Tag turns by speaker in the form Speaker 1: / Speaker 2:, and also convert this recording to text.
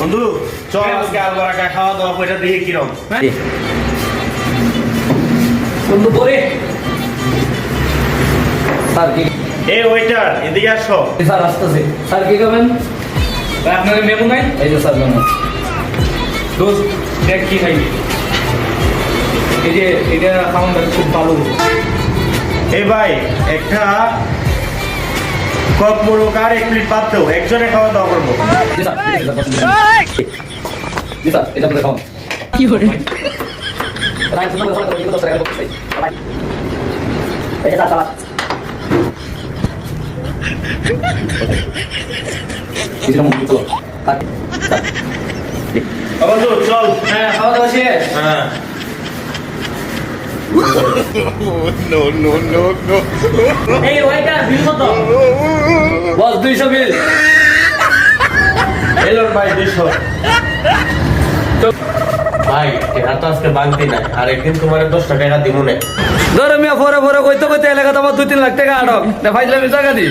Speaker 1: বন্ধু চল। আজকে আলবারাকায় খাওয়া দাওয়া করে দেখি কিরম
Speaker 2: বন্ধু পরে। স্যার কি?
Speaker 1: এই ওয়েটার এদিকে আসো।
Speaker 2: স্যার আসতেছে। স্যার কি খাবেন
Speaker 3: ভাই আপনাদের মেমো নাই
Speaker 2: এই যে স্যার জানো।
Speaker 3: দোস্ত দেখ কি খাইবি এই যে এটা খাওয়ানটা খুব ভালো।
Speaker 1: এই ভাই একটা কক মোরগ আর এক প্লেট ভাত দাও একজনে খাওয়া দাওয়া করব।
Speaker 4: কি করে
Speaker 1: বন্ধু চল।
Speaker 3: হ্যাঁ খাওয়া দাওয়া শেষ।
Speaker 1: হ্যাঁ।
Speaker 2: বস দুইশো বিল
Speaker 1: এলোর ভাই দুইশো। ভাই টাকা তো আজকে বাংতি না আর একদিন তোমার দশ টাকা দিব না।
Speaker 2: ধরো আমি ফোরে ফোরে কইতে কইতে এলাকা তোমার দুই তিন লাখ টাকা আটক। ফাইজলামি টাকা দি